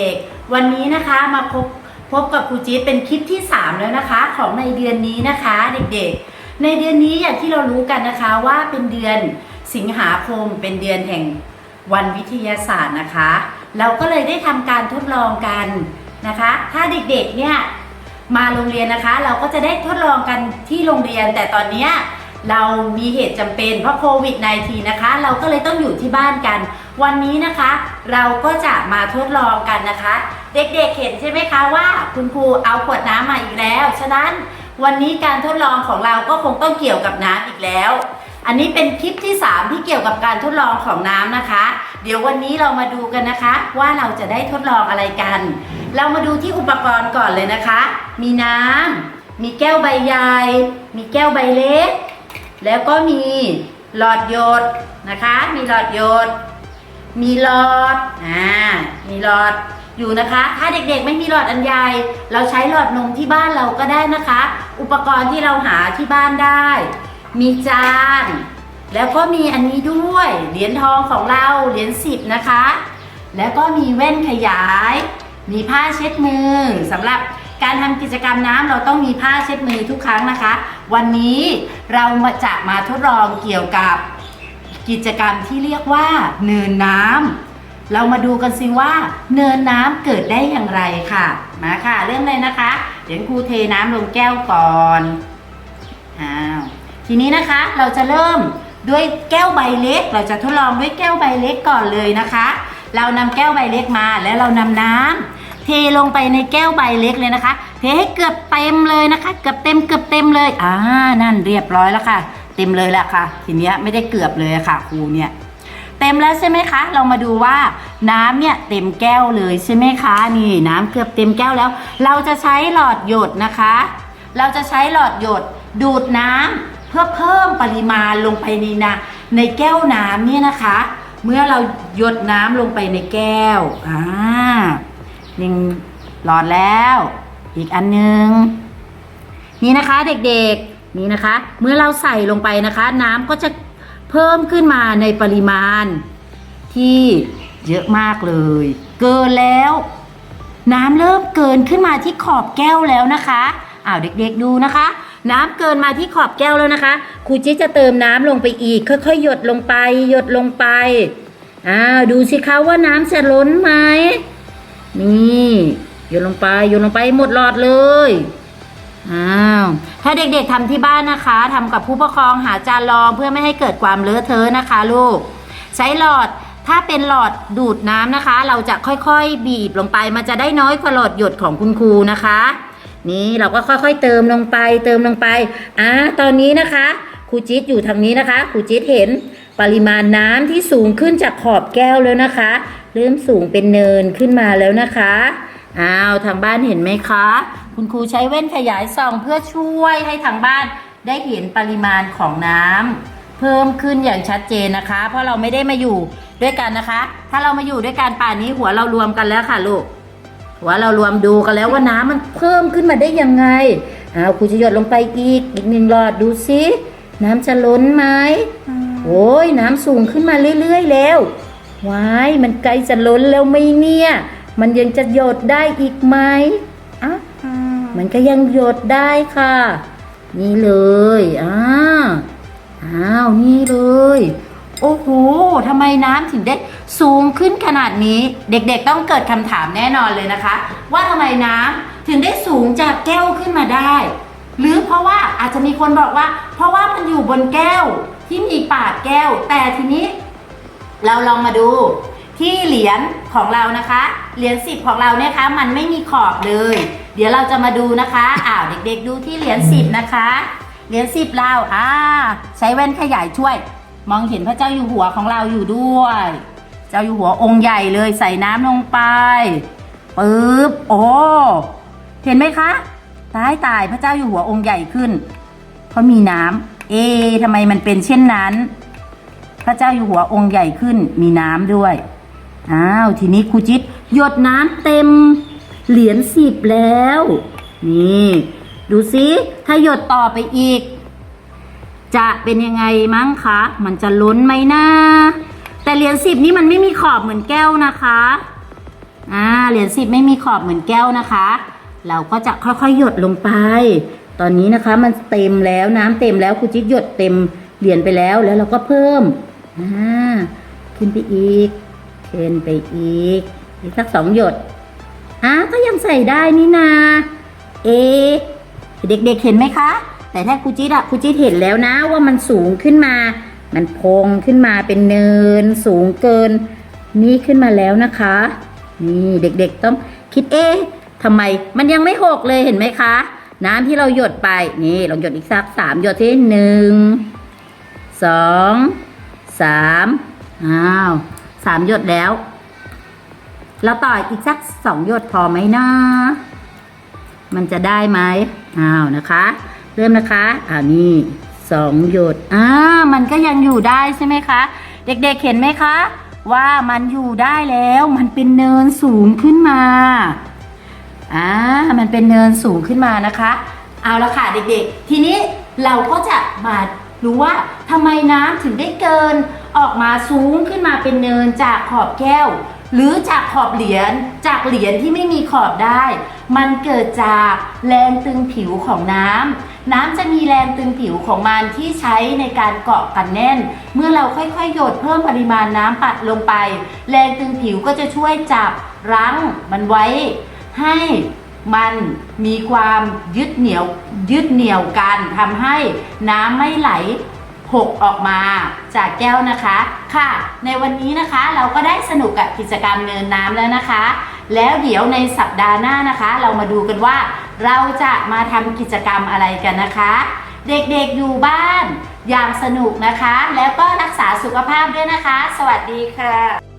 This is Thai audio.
ด็กๆ วันนี้นะคะมาพบพบกับครูจี๊ดเป็นคลิปที่ 3 แล้วนะคะ ของในเดือนนี้นะคะเด็กๆ ในเดือนนี้อย่างที่เรารู้กันนะคะว่าเป็นเดือนสิงหาคมเป็นเดือนแห่งวันวิทยาศาสตร์นะคะ เราก็เลยได้ทำการทดลองกันนะคะ ถ้าเด็กๆเนี่ยมาโรงเรียนนะคะ เราก็จะได้ทดลองกันที่โรงเรียน แต่ตอนนี้เรามีเหตุจำเป็นเพราะโควิด -19 นะคะ เราก็เลยต้องอยู่ที่บ้านกัน วันนี้นะคะเราก็จะมาทดลองกันนะคะ เด็กๆเห็นใช่ไหมคะว่าคุณครูเอาขวดน้ำมาอีกแล้ว ฉะนั้นวันนี้การทดลองของเราก็คงต้องเกี่ยวกับน้ำอีกแล้ว อันนี้เป็นคลิปที่ 3 ที่เกี่ยวกับการทดลองของน้ำนะคะ เดี๋ยววันนี้เรามาดูกันนะคะ ว่าเราจะได้ทดลองอะไรกัน เรามาดูที่อุปกรณ์ก่อนเลยนะคะ มีน้ำมีแก้วใบใหญ่มีแก้วใบเล็ก แล้วก็มีหลอดหยดนะคะ มีหลอดหยด มีหลอด อ่า มีหลอดอยู่นะคะ ถ้าเด็กๆไม่มีหลอดอันใหญ่ เราใช้หลอดนมที่บ้านเราก็ได้นะคะ อุปกรณ์ที่เราหาที่บ้านได้ มีจาน แล้วก็มีอันนี้ด้วย เหรียญทองของเรา เหรียญสิบนะคะ แล้วก็มีแว่นขยาย มีผ้าเช็ดมือสำหรับการทำกิจกรรมน้ำเราต้องมีผ้าเช็ดมือทุกครั้งนะคะ วันนี้เรามาจะมาทดลองเกี่ยวกับ กิจกรรมที่เรียกว่าเนินน้ำเรามาดูกันสิว่า เนินน้ำเกิดได้อย่างไรค่ะมาค่ะ เริ่มเลยนะคะ เดี๋ยวครูเทน้ำลงแก้วก่อนอ้าวทีนี้นะคะเราจะเริ่มด้วยแก้วใบเล็ก เราจะทดลองด้วยแก้วใบเล็กก่อนเลยนะคะ เรานำแก้วใบเล็กมาแล้วเรานำน้ำเทลงไปในแก้วใบเล็กเลยนะคะ เทให้เกือบเต็มเลยนะคะ เกือบเต็มเกือบเต็มเลยอ่านั่นเรียบร้อยแล้วค่ะ เต็มเลยแหละค่ะ ทีเนี้ยไม่ได้เกือบเลยค่ะครูเนี่ยเต็มแล้วใช่ไหมคะ เรามาดูว่าน้ำเนี่ยเต็มแก้วเลยใช่ไหมคะ นี่น้ำเกือบเต็มแก้วแล้ว เราจะใช้หลอดหยดนะคะ เราจะใช้หลอดหยดดูดน้ำเพื่อเพิ่มปริมาณลงไปในนาในแก้วน้ำเนี่ยนะคะ เมื่อเราหยดน้ำลงไปในแก้วอ่าหนึ่งหลอดแล้ว อีกอันหนึง นี่นะคะเด็กๆ นี่นะคะ เมื่อเราใส่ลงไปนะคะ น้ำก็จะเพิ่มขึ้นมาในปริมาณ ที่เยอะมากเลย เกินแล้ว น้ำเริ่มเกินขึ้นมาที่ขอบแก้วแล้วนะคะอ้าวเด็กๆดูนะคะ น้ำเกินมาที่ขอบแก้วแล้วนะคะครูจิ๊จะเติมน้ำลงไปอีก ค่อยๆ หยดลงไป หยดลงไปอ้าวดูสิคะว่าน้ำจะล้นไหมนี่หยดลงไปหยดลงไปหมดหลอดเลย อ้าวถ้าเด็กๆทำที่บ้านนะคะทำกับผู้ปกครองหาจานรองเพื่อไม่ให้เกิดความเลอะเทอะนะคะ ลูก ใช้หลอดถ้าเป็นหลอดดูดน้ำนะคะ เราจะค่อยๆบีบลงไป มันจะได้น้อยกว่าหลอดหยดของคุณครูนะคะ นี่เราก็ค่อยๆเติมลงไป เติมลงไปอ่าตอนนี้นะคะครูจิ๊ดอยู่ทางนี้นะคะครูจิ๊ดเห็นปริมาณน้ำที่สูงขึ้นจากขอบแก้วแล้วนะคะ เริ่มสูงเป็นเนินขึ้นมาแล้วนะคะอ้าวทางบ้านเห็นไหมคะ คุณครูใช้แว่นขยายส่องเพื่อช่วยให้ทางบ้านได้เห็นปริมาณของน้ำเพิ่มขึ้นอย่างชัดเจนนะคะ เพราะเราไม่ได้มาอยู่ด้วยกันนะคะ ถ้าเรามาอยู่ด้วยกันป่านนี้หัวเรารวมกันแล้วค่ะลูกหัวเรารวมดูกันแล้วว่าน้ำมันเพิ่มขึ้นมาได้ยังไงเอาครูจะหยดลงไปอีกอีกหนึ่งหลอดดูสิน้ำจะล้นไหมโอ้ยน้ำสูงขึ้นมาเรื่อยๆแล้วว้ายมันใกล้จะล้นแล้วไหมเนี่ย มันยังจะหยดได้อีกไหมอะ มันก็ยังหยดได้ค่ะ นี่เลยอ่าอ้าวนี่เลย โอ้โหทำไมน้ำถึงได้สูงขึ้นขนาดนี้ เด็กๆต้องเกิดคำถามแน่นอนเลยนะคะ ว่าทำไมน้ำถึงได้สูงจากแก้วขึ้นมาได้ หรือเพราะว่าอาจจะมีคนบอกว่า เพราะว่ามันอยู่บนแก้วที่มีปากแก้ว แต่ทีนี้ เราลองมาดูที่เหรียญของเรานะคะ เหรียญสิบของเราเนี่ยคะมันไม่มีขอบเลย เดี๋ยวเราจะมาดูนะคะอ้าวเด็กๆ ดูที่เหรียญสิบนะคะ เหรียญสิบเราอ่าใช้แว่นขยายช่วย มองเห็นพระเจ้าอยู่หัวของเราอยู่ด้วย เจ้าอยู่หัวองค์ใหญ่เลยใส่น้ำลงไปปึ๊บโอ้เห็นไหมคะตายตายพระเจ้าอยู่หัวองค์ใหญ่ขึ้น เพราะมีน้ำเอ๊ทำไมมันเป็นเช่นนั้น พระเจ้าอยู่หัวองค์ใหญ่ขึ้นมีน้ำด้วย อ้าวทีนี้ครูจิตหยดน้ำเต็ม เหรียญสิบแล้ว นี่ ดูสิถ้าหยดต่อไปอีก จะเป็นยังไงมั้งคะ มันจะล้นไหมนะ แต่เหรียญสิบนี่มันไม่มีขอบเหมือนแก้วนะคะอ่าเหรียญสิบไม่มีขอบเหมือนแก้วนะคะ เราก็จะค่อยๆหยดลงไป ตอนนี้นะคะมันเต็มแล้วน้ำเต็มแล้วครูจิ๊ดหยดเต็มเหรียญไปแล้วแล้วเราก็เพิ่มอ่าขึ้นไปอีก ขึ้นไปอีก อีกสักสองหยดอ่าก็ยังใส่ได้นี่นา เอ เด็กๆเห็นไหมคะ แต่ถ้าครูจิ๊ดอะครูจิ๊ดเห็นแล้วนะว่ามันสูงขึ้นมา มันพองขึ้นมาเป็นเนิน สูงเกิน นี่ขึ้นมาแล้วนะคะ นี่เด็กๆต้องคิดเอ๊ะทำไมมันยังไม่หกเลยเห็นไหมคะ น้ำที่เราหยดไปนี่ลองหยดอีกสักสามหยดที่หนึ่งสองสามอ้าว สามหยดแล้ว เราต่ออีกสักสองหยดพอไหมนะ มันจะได้ไหมอ้าวนะคะ เริ่มนะคะอ้าวนี่สองหยดอ่ามันก็ยังอยู่ได้ใช่ไหมคะ เด็กๆเห็นไหมคะ ว่ามันอยู่ได้แล้วมันเป็นเนินสูงขึ้นมาอ่ามันเป็นเนินสูงขึ้นมานะคะ เอาละค่ะเด็กๆ ทีนี้เราก็จะมารู้ว่าทำไมน้ำถึงได้เกิน ออกมาสูงขึ้นมาเป็นเนินจากขอบแก้ว หรือจากขอบเหรียญจากเหรียญที่ไม่มีขอบได้ มันเกิดจากแรงตึงผิวของน้ำน้ำจะมีแรงตึงผิวของมันที่ใช้ในการเกาะกันแน่น เมื่อเราค่อยๆ หยดเพิ่มปริมาณน้ำปัดลงไป แรงตึงผิวก็จะช่วยจับรั้งมันไว้ ให้มันมีความยึดเหนี่ยวยึดเหนี่ยวกันทำให้น้ำไม่ไหล หกออกมาจากแก้วนะคะค่ะ ในวันนี้นะคะเราก็ได้สนุกกับกิจกรรมเนินน้ำแล้วนะคะ แล้วเดี๋ยวในสัปดาห์หน้านะคะ เรามาดูกันว่าเราจะมาทำกิจกรรมอะไรกันนะคะ เด็กๆอยู่บ้านอย่างสนุกนะคะ แล้วก็รักษาสุขภาพด้วยนะคะ สวัสดีค่ะ